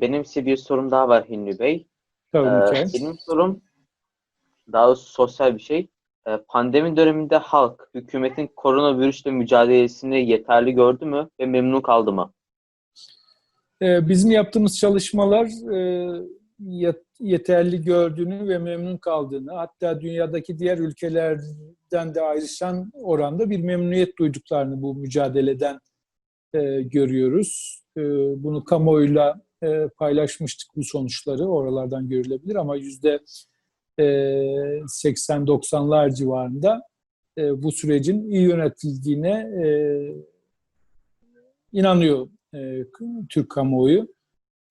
benim size bir sorum daha var Hilmi Bey. Tabii Ee, benim sorum daha sosyal bir şey. Ee, pandemi döneminde halk hükümetin koronavirüsle mücadelesini yeterli gördü mü ve memnun kaldı mı? Ee, bizim yaptığımız çalışmalar e, yet- yeterli gördüğünü ve memnun kaldığını, hatta dünyadaki diğer ülkelerden de ayrışan oranda bir memnuniyet duyduklarını bu mücadeleden e, görüyoruz. E, bunu kamuoyuyla e, paylaşmıştık bu sonuçları, oralardan görülebilir ama yüzde e, 80-90'lar civarında e, bu sürecin iyi yönetildiğine e, inanıyor e, Türk kamuoyu.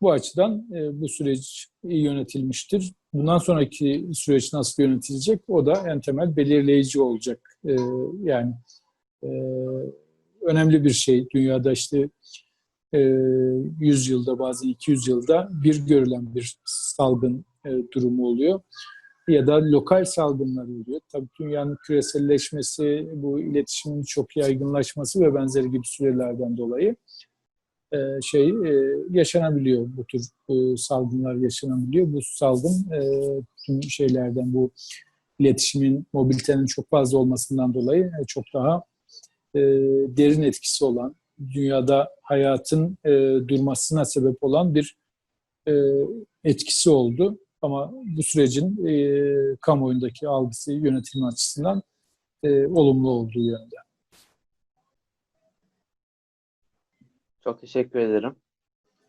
Bu açıdan e, bu süreç iyi yönetilmiştir. Bundan sonraki süreç nasıl yönetilecek o da en temel belirleyici olacak. E, yani e, önemli bir şey. Dünyada işte e, 100 yılda bazen 200 yılda bir görülen bir salgın e, durumu oluyor. Ya da lokal salgınlar oluyor. Tabii dünyanın küreselleşmesi, bu iletişimin çok yaygınlaşması ve benzeri gibi sürelerden dolayı e, şey e, yaşanabiliyor bu tür e, salgınlar yaşanabiliyor. Bu salgın e, tüm şeylerden bu iletişimin, mobilitenin çok fazla olmasından dolayı e, çok daha e, derin etkisi olan, dünyada hayatın e, durmasına sebep olan bir e, etkisi oldu. Ama bu sürecin e, kamuoyundaki algısı yönetimi açısından e, olumlu olduğu yönde. Çok teşekkür ederim.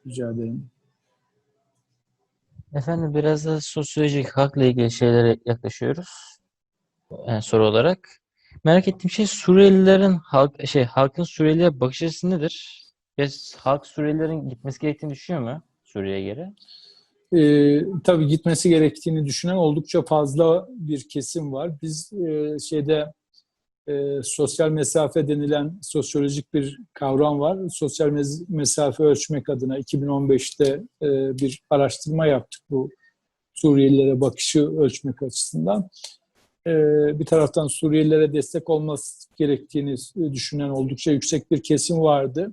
Rica ederim. Efendim biraz da sosyolojik hakla ilgili şeylere yaklaşıyoruz. Yani soru olarak. Merak ettiğim şey Suriyelilerin halk şey halkın Suriyeli'ye bakış açısı nedir? Ve halk Suriyelilerin gitmesi gerektiğini düşünüyor mu Suriye'ye geri? Ee, tabii gitmesi gerektiğini düşünen oldukça fazla bir kesim var. Biz e, şeyde e, sosyal mesafe denilen sosyolojik bir kavram var. Sosyal mez- mesafe ölçmek adına 2015'te e, bir araştırma yaptık bu Suriyelilere bakışı ölçmek açısından. E, bir taraftan Suriyelilere destek olması gerektiğini düşünen oldukça yüksek bir kesim vardı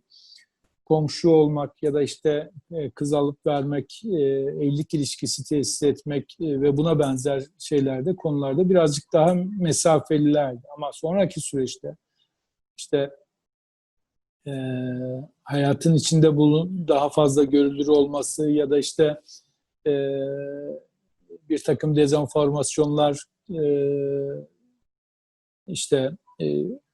komşu olmak ya da işte e, kız alıp vermek, e, evlilik ilişkisi tesis etmek e, ve buna benzer şeylerde konularda birazcık daha mesafelilerdi. Ama sonraki süreçte işte e, hayatın içinde bulun daha fazla görülür olması ya da işte e, bir takım dezenformasyonlar e, işte e,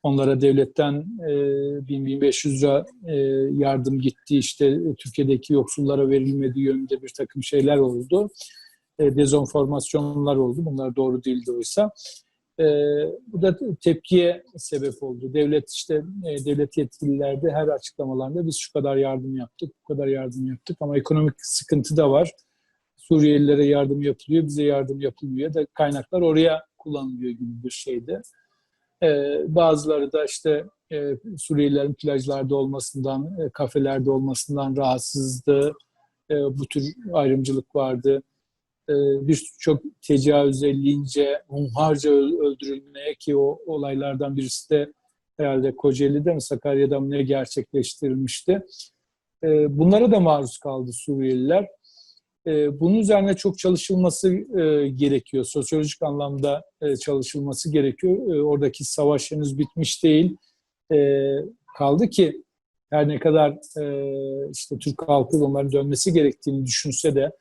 onlara devletten e, 1000-1500 lira e, yardım gitti. İşte Türkiye'deki yoksullara verilmediği yönünde bir takım şeyler oldu. E, dezenformasyonlar oldu. Bunlar doğru değildi oysa. E, bu da tepkiye sebep oldu. Devlet işte e, devlet yetkililer de her açıklamalarında biz şu kadar yardım yaptık, bu kadar yardım yaptık ama ekonomik sıkıntı da var. Suriyelilere yardım yapılıyor, bize yardım yapılmıyor da kaynaklar oraya kullanılıyor gibi bir şeydi. Ee, bazıları da işte e, Suriyelilerin plajlarda olmasından, e, kafelerde olmasından rahatsızdı. E, bu tür ayrımcılık vardı. E, Birçok tecavüz ellince, hunharca öldürülmeye ki o olaylardan birisi de herhalde Kocaeli'de mi Sakarya'da mı ne gerçekleştirilmişti. E, bunlara da maruz kaldı Suriyeliler. E, bunun üzerine çok çalışılması e, gerekiyor. Sosyolojik anlamda e, çalışılması gerekiyor. Oradaki savaş henüz bitmiş değil. Kaldı ki her ne kadar işte Türk halkı onların dönmesi gerektiğini düşünse de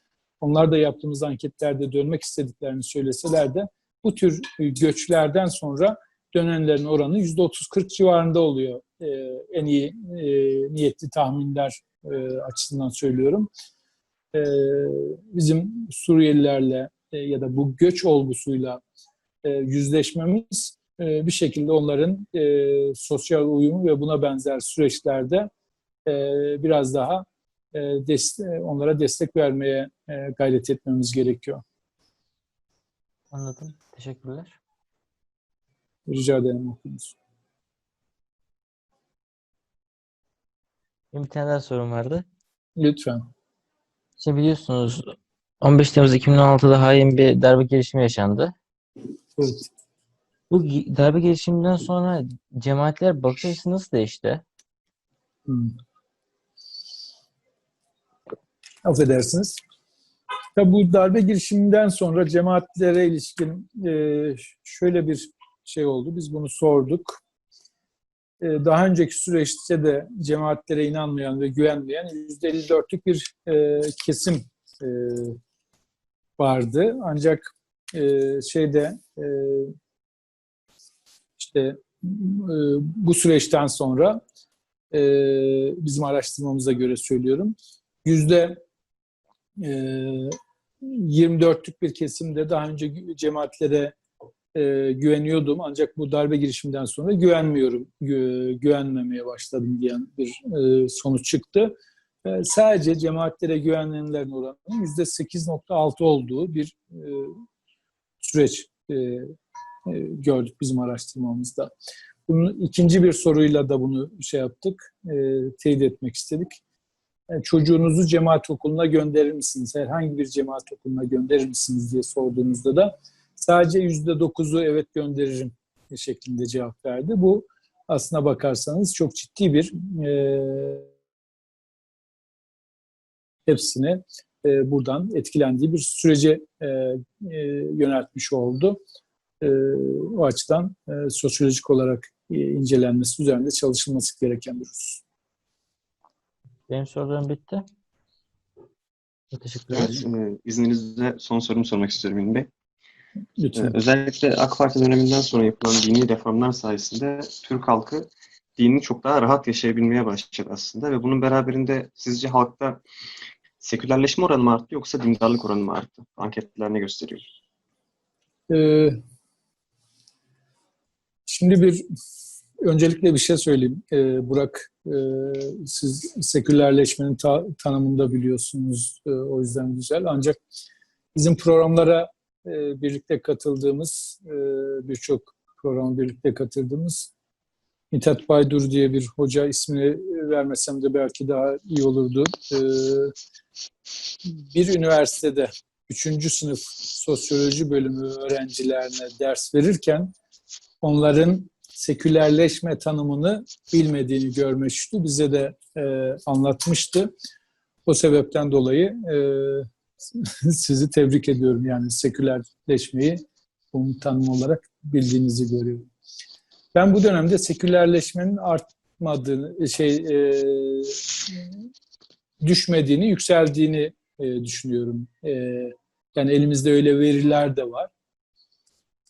onlar da yaptığımız anketlerde dönmek istediklerini söyleseler de bu tür göçlerden sonra dönenlerin oranı %30-40 civarında oluyor. En iyi niyetli tahminler açısından söylüyorum. Ee, bizim Suriyelilerle e, ya da bu göç olgusuyla e, yüzleşmemiz e, bir şekilde onların sosyal uyumu ve buna benzer süreçlerde biraz daha onlara destek vermeye gayret etmemiz gerekiyor. Anladım. Teşekkürler. Rica ederim okunuz. Bir tane daha sorum vardı. Lütfen. İşte biliyorsunuz 15 Temmuz 2016'da hain bir darbe girişimi yaşandı. Evet. Bu darbe girişiminden sonra cemaatler bakış açısı nasıl değişti? Hmm. Affedersiniz. Tabi bu darbe girişiminden sonra cemaatlere ilişkin şöyle bir şey oldu. Biz bunu sorduk. E, daha önceki süreçte de cemaatlere inanmayan ve güvenmeyen %54'lük bir e, kesim e, vardı. Ancak şeyde işte bu süreçten sonra bizim araştırmamıza göre söylüyorum yüzde e, 24'lük bir kesimde daha önce cemaatlere e, güveniyordum ancak bu darbe girişiminden sonra güvenmiyorum, gü- güvenmemeye başladım diyen bir e, sonuç çıktı. E, sadece cemaatlere güvenenlerin yüzde 8.6 olduğu bir e, süreç e, e, gördük bizim araştırmamızda. Bunun ikinci bir soruyla da bunu şey yaptık, e, teyit etmek istedik. Yani çocuğunuzu cemaat okuluna gönderir misiniz? Herhangi bir cemaat okuluna gönderir misiniz diye sorduğunuzda da sadece yüzde dokuzu evet gönderirim şeklinde cevap verdi. Bu aslına bakarsanız çok ciddi bir e, hepsine e, buradan etkilendiği bir sürece e, e, yöneltmiş oldu. E, o açıdan e, sosyolojik olarak e, incelenmesi üzerinde çalışılması gereken bir husus. Benim sorularım bitti. Teşekkür ederim. Evet, e, izninizle son sorumu sormak istiyorum Hilmi Bey. E, Lütfen. özellikle AK Parti döneminden sonra yapılan dini reformlar sayesinde Türk halkı dinini çok daha rahat yaşayabilmeye başladı aslında ve bunun beraberinde sizce halkta sekülerleşme oranı mı arttı yoksa dindarlık oranı mı arttı? Anketler ne gösteriyor? Ee, şimdi bir öncelikle bir şey söyleyeyim. Ee, Burak, e, siz sekülerleşmenin ta- tanımını da biliyorsunuz. Ee, o yüzden güzel. Ancak bizim programlara e, birlikte katıldığımız, e, birçok programa birlikte katıldığımız Mithat Baydur diye bir hoca ismini vermesem de belki daha iyi olurdu. Ee, bir üniversitede üçüncü sınıf sosyoloji bölümü öğrencilerine ders verirken onların sekülerleşme tanımını bilmediğini görmüştü. Bize de e, anlatmıştı. O sebepten dolayı e, sizi tebrik ediyorum. Yani sekülerleşmeyi bunun tanımı olarak bildiğinizi görüyorum. Ben bu dönemde sekülerleşmenin artmadığını, şey e, düşmediğini, yükseldiğini e, düşünüyorum. E, yani elimizde öyle veriler de var.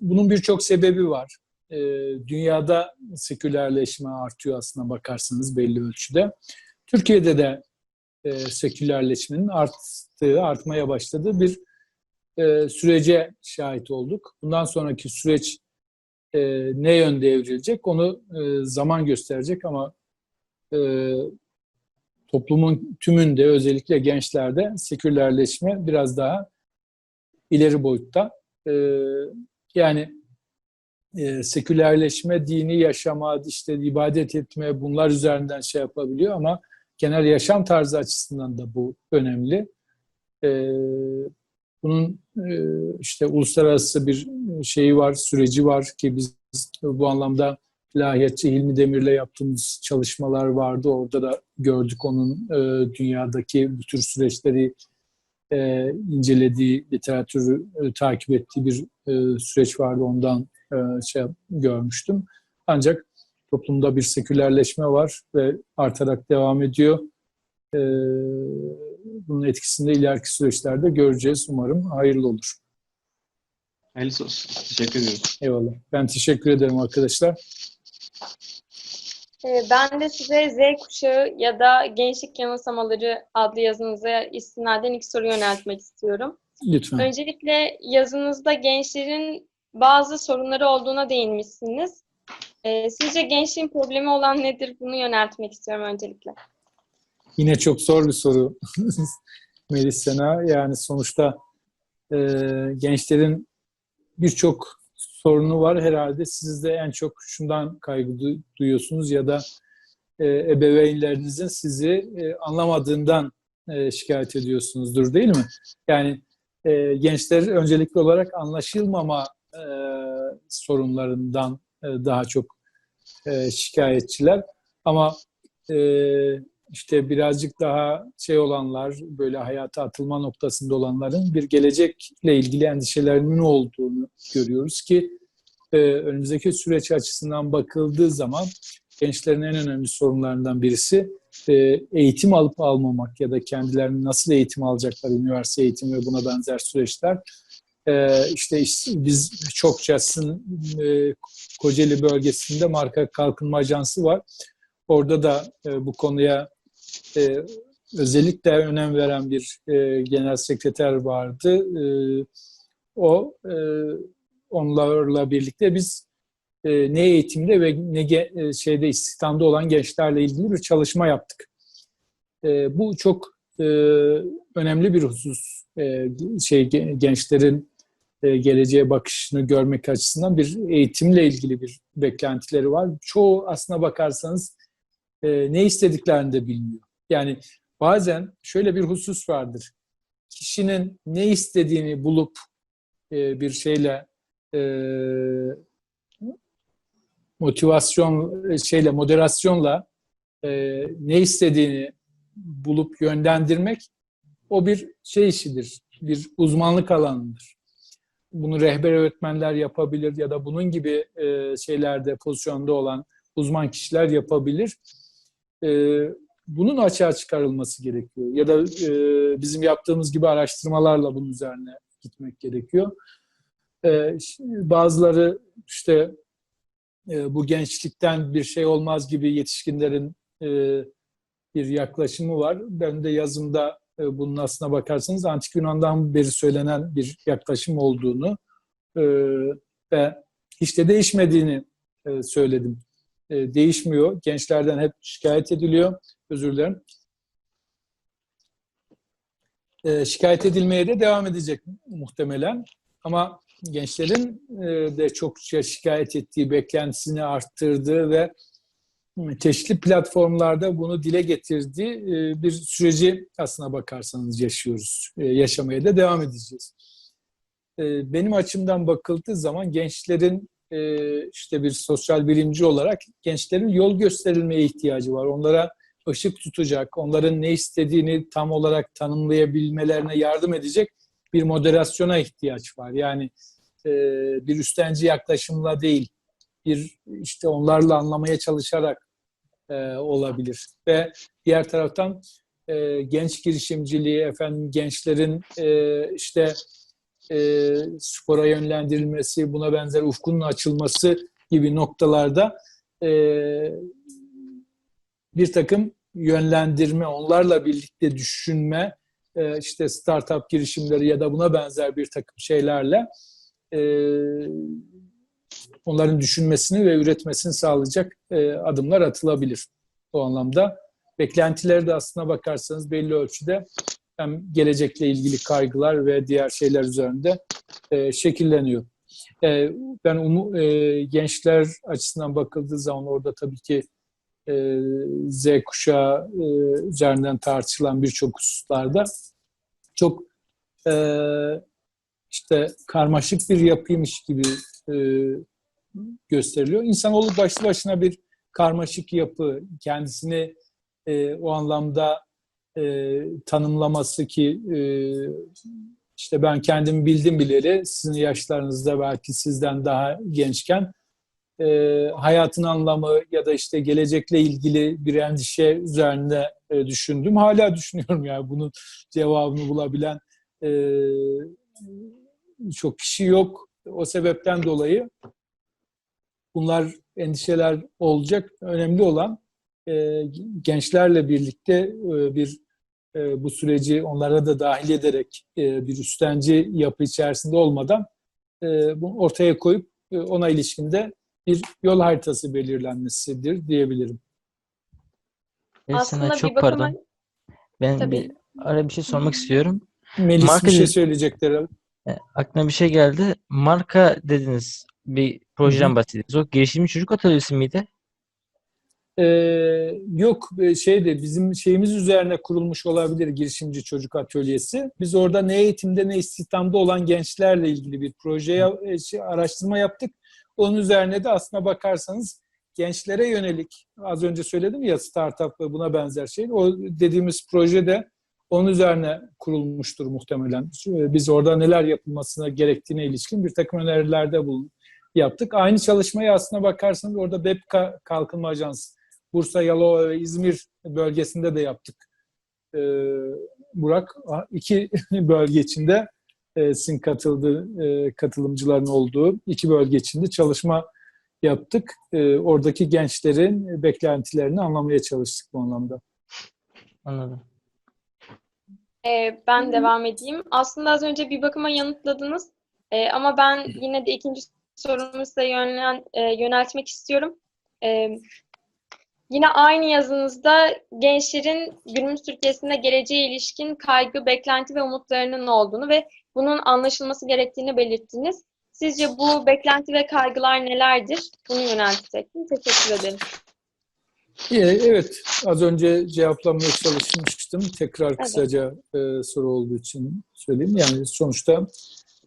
Bunun birçok sebebi var. E, dünyada sekülerleşme artıyor aslına bakarsanız belli ölçüde. Türkiye'de de e, sekülerleşmenin arttığı, artmaya başladığı bir e, sürece şahit olduk. Bundan sonraki süreç e, ne yönde evrilecek onu e, zaman gösterecek ama e, toplumun tümünde özellikle gençlerde sekülerleşme biraz daha ileri boyutta. Ee, yani e, sekülerleşme, dini yaşama, işte ibadet etme bunlar üzerinden şey yapabiliyor ama genel yaşam tarzı açısından da bu önemli. Ee, bunun e, işte uluslararası bir şeyi var, süreci var ki biz bu anlamda ilahiyatçı Hilmi Demir'le yaptığımız çalışmalar vardı. Orada da gördük onun e, dünyadaki bu tür süreçleri e, incelediği, literatürü e, takip ettiği bir e, süreç vardı. Ondan e, şey görmüştüm. Ancak toplumda bir sekülerleşme var ve artarak devam ediyor. E, bunun etkisini de ileriki süreçlerde göreceğiz. Umarım hayırlı olur. Hayırlısı olsun. Teşekkür ediyorum. Eyvallah. Ben teşekkür ederim arkadaşlar. Ee, Ben de size Z kuşağı ya da gençlik yanılsamaları adlı yazınıza istinaden ilk soru yöneltmek istiyorum. Lütfen. Öncelikle yazınızda gençlerin bazı sorunları olduğuna değinmişsiniz. Ee, Sizce gençliğin problemi olan nedir? Bunu yöneltmek istiyorum öncelikle. Yine çok zor bir soru Melis Sena. Yani sonuçta e, gençlerin birçok sorunu var herhalde. Siz de en çok şundan kaygı du- duyuyorsunuz ya da e, ebeveynlerinizin sizi e, anlamadığından e, şikayet ediyorsunuzdur değil mi? Yani e, gençler öncelikli olarak anlaşılmama e, sorunlarından e, daha çok e, şikayetçiler. Ama e, işte birazcık daha şey olanlar, böyle hayata atılma noktasında olanların bir gelecekle ilgili endişelerinin olduğunu görüyoruz ki e, önümüzdeki süreç açısından bakıldığı zaman gençlerin en önemli sorunlarından birisi e, eğitim alıp almamak ya da kendilerini nasıl eğitim alacaklar, üniversite eğitimi ve buna benzer süreçler. E, işte iş- biz çokçasın e, Kocaeli bölgesinde marka kalkınma ajansı var. Orada da e, bu konuya e, özellikle önem veren bir genel sekreter vardı. O onlarla birlikte biz ne eğitimde ve ne şeyde istihdamda olan gençlerle ilgili bir çalışma yaptık. Bu çok önemli bir husus. Şey ge- gençlerin e, geleceğe bakışını görmek açısından bir eğitimle ilgili bir beklentileri var. Çoğu aslına bakarsanız e, ne istediklerini de bilmiyor. Yani bazen şöyle bir husus vardır. Kişinin ne istediğini bulup e, bir şeyle motivasyon şeyle moderasyonla ne istediğini bulup yönlendirmek o bir şey işidir. Bir uzmanlık alanıdır. Bunu rehber öğretmenler yapabilir ya da bunun gibi e, şeylerde pozisyonda olan uzman kişiler yapabilir. E, bunun açığa çıkarılması gerekiyor. Ya da e, bizim yaptığımız gibi araştırmalarla bunun üzerine gitmek gerekiyor. E, bazıları işte e, bu gençlikten bir şey olmaz gibi yetişkinlerin e, bir yaklaşımı var. Ben de yazımda bunun aslına bakarsanız Antik Yunan'dan beri söylenen bir yaklaşım olduğunu e, ve hiç de değişmediğini e, söyledim. E, değişmiyor. Gençlerden hep şikayet ediliyor. Özür dilerim. E, şikayet edilmeye de devam edecek muhtemelen. Ama gençlerin e, de çokça şikayet ettiği, beklentisini arttırdığı ve çeşitli platformlarda bunu dile getirdiği e, bir süreci aslına bakarsanız yaşıyoruz. E, Yaşamaya da devam edeceğiz. E, Benim açımdan bakıldığı zaman gençlerin işte bir sosyal bilimci olarak gençlerin yol gösterilmeye ihtiyacı var. Onlara ışık tutacak, onların ne istediğini tam olarak tanımlayabilmelerine yardım edecek bir moderasyona ihtiyaç var. Yani bir üstenci yaklaşımla değil, bir işte onlarla anlamaya çalışarak e, olabilir. Ve diğer taraftan e, genç girişimciliği, efendim gençlerin e, işte e, spora yönlendirilmesi, buna benzer ufkunun açılması gibi noktalarda e, bir takım yönlendirme, onlarla birlikte düşünme, e, işte startup girişimleri ya da buna benzer bir takım şeylerle e, onların düşünmesini ve üretmesini sağlayacak e, adımlar atılabilir. O anlamda beklentileri de aslına bakarsanız belli ölçüde hem gelecekle ilgili kaygılar ve diğer şeyler üzerinde e, şekilleniyor. E, ben umu, e, gençler açısından bakıldığı zaman orada tabii ki e, Z kuşağı e, üzerinden tartışılan birçok hususlarda çok e, işte karmaşık bir yapıymış gibi e, gösteriliyor. İnsanoğlu başlı başına bir karmaşık yapı, kendisini e, o anlamda e, tanımlaması ki e, işte ben kendimi bildim bileli sizin yaşlarınızda belki sizden daha gençken e, hayatın anlamı ya da işte gelecekle ilgili bir endişe üzerinde e, düşündüm. Hala düşünüyorum yani bunun cevabını bulabilen e, çok kişi yok. O sebepten dolayı bunlar endişeler olacak. Önemli olan e, gençlerle birlikte e, bir e, bu süreci onlara da dahil ederek e, bir üstenci yapı içerisinde olmadan e, bunu ortaya koyup e, ona ilişkinde bir yol haritası belirlenmesidir diyebilirim. Aslında sana bir çok bakıma pardon. Ben Tabii. bir ara bir şey sormak istiyorum. Melis Marka bir şey söyleyecekler. E, aklıma bir şey geldi. Marka dediniz. Bir projeden bahsediyorsunuz. O girişimci çocuk atölyesi miydi? Ee, yok e, şeyde bizim şeyimiz üzerine kurulmuş olabilir girişimci çocuk atölyesi. Biz orada ne eğitimde ne istihdamda olan gençlerle ilgili bir projeye e, şey, araştırma yaptık. Onun üzerine de aslına bakarsanız gençlere yönelik az önce söyledim ya startup ve buna benzer şey. O dediğimiz proje de onun üzerine kurulmuştur muhtemelen. Ee, Biz orada neler yapılmasına gerektiğine ilişkin bir takım önerilerde bulun yaptık. Aynı çalışmayı aslına bakarsanız orada BEPKA Kalkınma Ajansı, Bursa, Yalova ve İzmir bölgesinde de yaptık. Ee, Burak, iki bölge içinde e, sizin katıldığı, e, katılımcıların olduğu iki bölge içinde çalışma yaptık. E, oradaki gençlerin beklentilerini anlamaya çalıştık bu anlamda. Anladım. Ee, ben devam edeyim. Aslında az önce bir bakıma yanıtladınız. Ee, ama ben yine de ikinci sorumu size yönlen, e, yöneltmek istiyorum. Ee, yine aynı yazınızda gençlerin günümüz Türkiye'sinde geleceğe ilişkin kaygı, beklenti ve umutlarının olduğunu ve bunun anlaşılması gerektiğini belirttiniz. Sizce bu beklenti ve kaygılar nelerdir? Bunu yöneltecektim. Teşekkür ederim. Evet, az önce cevaplamaya çalışmıştım. Tekrar kısaca e, soru olduğu için söyleyeyim. Yani sonuçta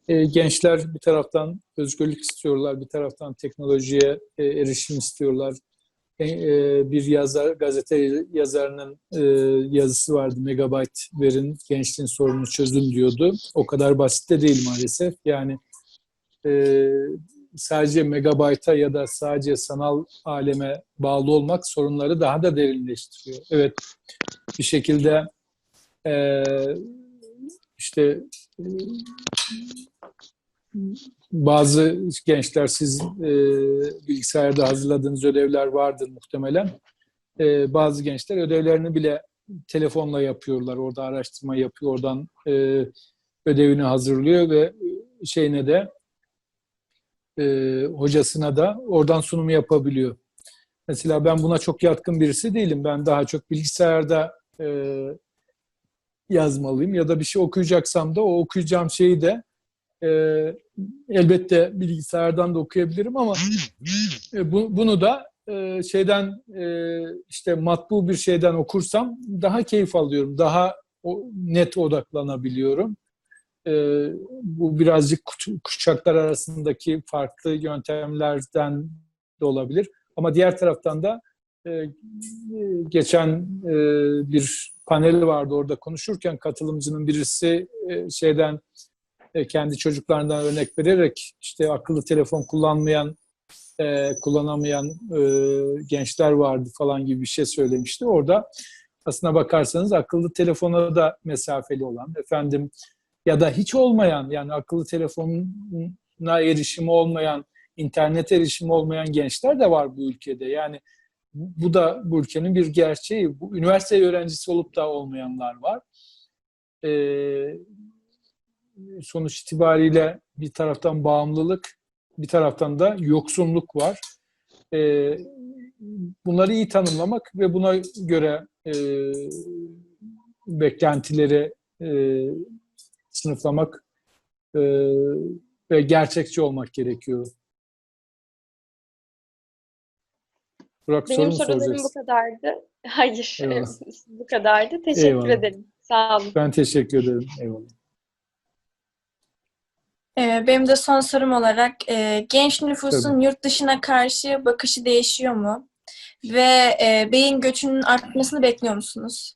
e, gençler bir taraftan özgürlük istiyorlar, bir taraftan teknolojiye e, erişim istiyorlar. E, e, bir yazar, gazete yazarının e, yazısı vardı. Megabyte verin, gençliğin sorununu çözün diyordu. O kadar basit de değil maalesef. Yani e, sadece megabayta ya da sadece sanal aleme bağlı olmak sorunları daha da derinleştiriyor. Evet, bir şekilde e, işte e, bazı gençler siz e, bilgisayarda hazırladığınız ödevler vardır muhtemelen. E, bazı gençler ödevlerini bile telefonla yapıyorlar. Orada araştırma yapıyor, oradan e, ödevini hazırlıyor ve şeyine de e, hocasına da oradan sunum yapabiliyor. Mesela ben buna çok yatkın birisi değilim. Ben daha çok bilgisayarda e, yazmalıyım ya da bir şey okuyacaksam da o okuyacağım şeyi de e, elbette bilgisayardan da okuyabilirim ama e, bu, bunu da e, şeyden e, işte matbu bir şeyden okursam daha keyif alıyorum. Daha o, net odaklanabiliyorum. E, bu birazcık kuş- kuşaklar arasındaki farklı yöntemlerden de olabilir. Ama diğer taraftan da e, geçen e, bir panel vardı orada konuşurken katılımcının birisi e, şeyden e, kendi çocuklarından örnek vererek işte akıllı telefon kullanmayan e, kullanamayan gençler vardı falan gibi bir şey söylemişti. Orada aslına bakarsanız akıllı telefona da mesafeli olan efendim ya da hiç olmayan yani akıllı telefona erişimi olmayan, internet erişimi olmayan gençler de var bu ülkede. Yani bu da bu ülkenin bir gerçeği. Bu, üniversite öğrencisi olup da olmayanlar var. Ee, sonuç itibariyle bir taraftan bağımlılık, bir taraftan da yoksunluk var. Ee, bunları iyi tanımlamak ve buna göre e, beklentileri e, sınıflamak e, ve gerçekçi olmak gerekiyor. Burak Benim sorularım bu kadardı. Hayır, Eyvallah. bu kadardı. Teşekkür Eyvallah. ederim. Sağ olun. Ben teşekkür ederim. Eyvallah. Ee, Benim de son sorum olarak e, genç nüfusun yurt dışına karşı bakışı değişiyor mu? Ve e, beyin göçünün artmasını bekliyor musunuz?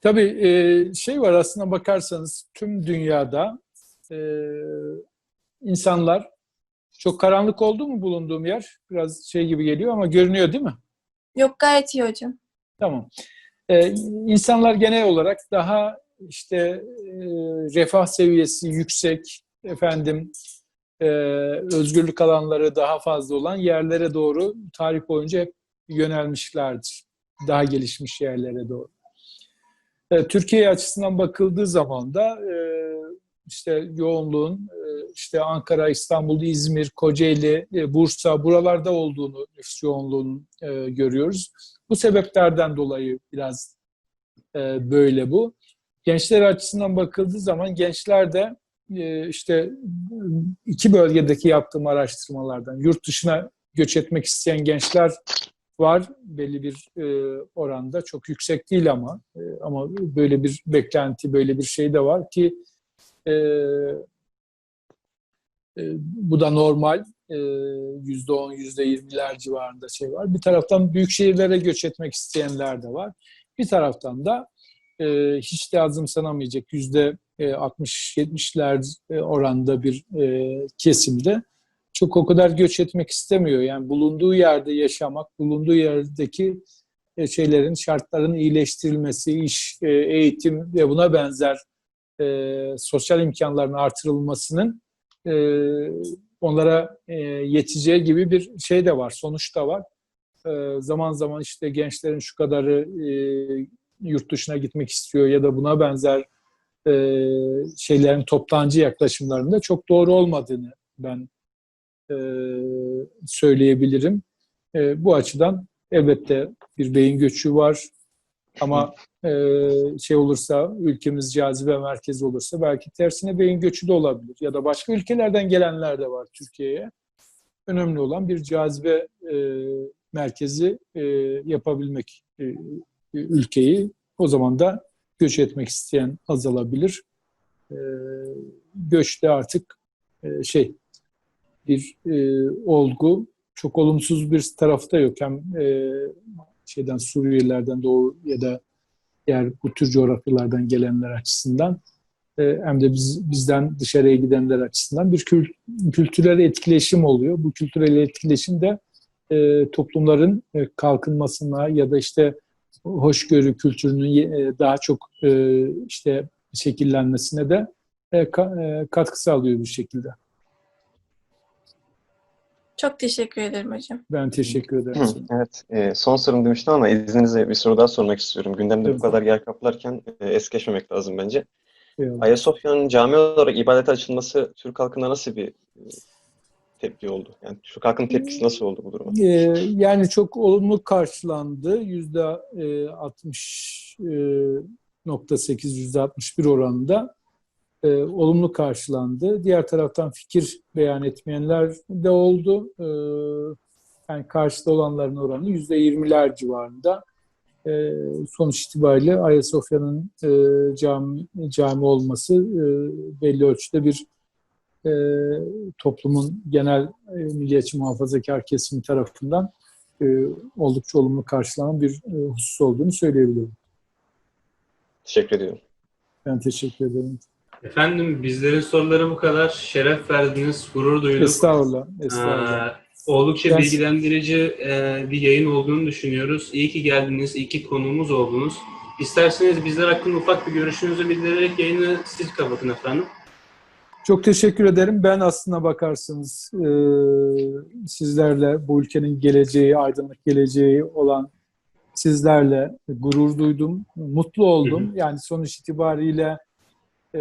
Tabii e, şey var aslına bakarsanız tüm dünyada e, insanlar çok karanlık oldu mu bulunduğum yer? Biraz şey gibi geliyor ama görünüyor değil mi? Yok gayet iyi hocam. Tamam. Ee, insanlar genel olarak daha işte e, refah seviyesi yüksek, efendim e, özgürlük alanları daha fazla olan yerlere doğru tarih boyunca hep yönelmişlerdir. Daha gelişmiş yerlere doğru. E, Türkiye açısından bakıldığı zaman da e, işte yoğunluğun e, işte Ankara, İstanbul, İzmir, Kocaeli, e, Bursa buralarda olduğunu nüfus yoğunluğunun e, görüyoruz. Bu sebeplerden dolayı biraz böyle bu. Gençler açısından bakıldığı zaman gençler de işte iki bölgedeki yaptığım araştırmalardan yurt dışına göç etmek isteyen gençler var belli bir oranda çok yüksek değil ama ama böyle bir beklenti böyle bir şey de var ki e, e, bu da normal e, %10, %20'ler civarında şey var. Bir taraftan büyük şehirlere göç etmek isteyenler de var. Bir taraftan da e, hiç de azımsanamayacak yüzde e, 60-70'ler e, oranda bir e, kesimde çok o kadar göç etmek istemiyor. Yani bulunduğu yerde yaşamak, bulunduğu yerdeki e, şeylerin, şartların iyileştirilmesi, iş, e, eğitim ve buna benzer e, sosyal imkanların artırılmasının e, onlara e, yeteceği gibi bir şey de var, sonuç da var. E, zaman zaman işte gençlerin şu kadarı e, yurt dışına gitmek istiyor ya da buna benzer e, şeylerin toptancı yaklaşımlarında çok doğru olmadığını ben e, söyleyebilirim. E, bu açıdan elbette bir beyin göçü var ama e, şey olursa ülkemiz cazibe merkezi olursa belki tersine beyin göçü de olabilir ya da başka ülkelerden gelenler de var Türkiye'ye. Önemli olan bir cazibe e, merkezi e, yapabilmek e, ülkeyi. O zaman da göç etmek isteyen azalabilir. E, göçte artık e, şey bir e, olgu çok olumsuz bir tarafı da yok. Hem e, şeyden Suriyelilerden doğu ya da diğer bu tür coğrafyalardan gelenler açısından e, hem de biz, bizden dışarıya gidenler açısından bir kült, kültürel etkileşim oluyor. Bu kültürel etkileşim de e, toplumların e, kalkınmasına ya da işte hoşgörü kültürünün e, daha çok e, işte şekillenmesine de e, ka- e, katkı sağlıyor bir şekilde. Çok teşekkür ederim hocam. Ben teşekkür ederim. Hı. Evet, e, son sorum demiştim ama izninizle bir soru daha sormak istiyorum. Gündemde Tabii. bu kadar yer kaplarken e, es geçmemek lazım bence. Eyvallah. Ayasofya'nın cami olarak ibadete açılması Türk halkında nasıl bir e, tepki oldu? Yani Türk halkının tepkisi nasıl oldu bu duruma? Ee, yani çok olumlu karşılandı. Yüzde e, 60 e, nokta 8, yüzde 61 oranında e, olumlu karşılandı. Diğer taraftan fikir beyan etmeyenler de oldu. E, yani karşıda olanların oranı yüzde 20'ler civarında. E, sonuç itibariyle Ayasofya'nın e, cami, cami olması e, belli ölçüde bir e, toplumun genel e, milliyetçi muhafazakar kesimi tarafından e, oldukça olumlu karşılanan bir e, husus olduğunu söyleyebilirim. Teşekkür ediyorum. Ben teşekkür ederim. Efendim bizlerin soruları bu kadar. Şeref verdiniz, gurur duyduk. Estağfurullah. Estağfurullah. Ee, oldukça Ben- bilgilendirici e, bir yayın olduğunu düşünüyoruz. İyi ki geldiniz, iyi ki konuğumuz oldunuz. İsterseniz bizler hakkında ufak bir görüşünüzü bildirerek yayını siz kapatın efendim. Çok teşekkür ederim. Ben aslına bakarsanız e, sizlerle bu ülkenin geleceği, aydınlık geleceği olan sizlerle gurur duydum, mutlu oldum. Yani sonuç itibariyle e,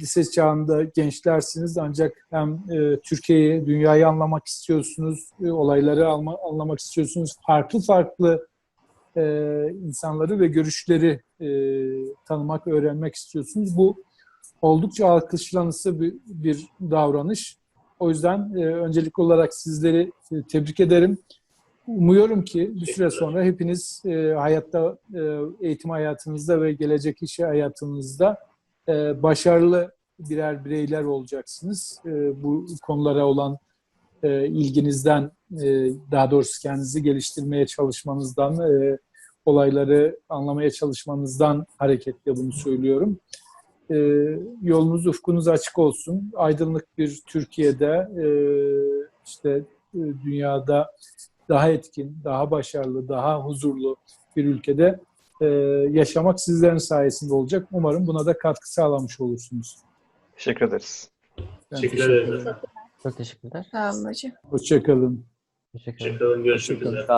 lise çağında gençlersiniz ancak hem e, Türkiye'yi, dünyayı anlamak istiyorsunuz, e, olayları alma, anlamak istiyorsunuz. Farklı farklı e, insanları ve görüşleri e, tanımak, öğrenmek istiyorsunuz. Bu oldukça alkışlanısı bir, bir davranış. O yüzden e, öncelikli olarak sizleri e, tebrik ederim. Umuyorum ki bir süre sonra hepiniz e, hayatta, e, eğitim hayatınızda ve gelecek iş hayatınızda e, başarılı birer bireyler olacaksınız. E, bu konulara olan e, ilginizden, e, daha doğrusu kendinizi geliştirmeye çalışmanızdan, e, olayları anlamaya çalışmanızdan hareketle bunu söylüyorum. E, yolunuz, ufkunuz açık olsun. Aydınlık bir Türkiye'de, işte dünyada daha etkin, daha başarılı, daha huzurlu bir ülkede e, yaşamak sizlerin sayesinde olacak. Umarım buna da katkı sağlamış olursunuz. Teşekkür ederiz. Ben Teşekkür ederim. Çok teşekkürler. Sağ olun hocam. Hoşçakalın. Teşekkür ederim. Hoşçakalın, görüşmek Hoşçakalın. üzere.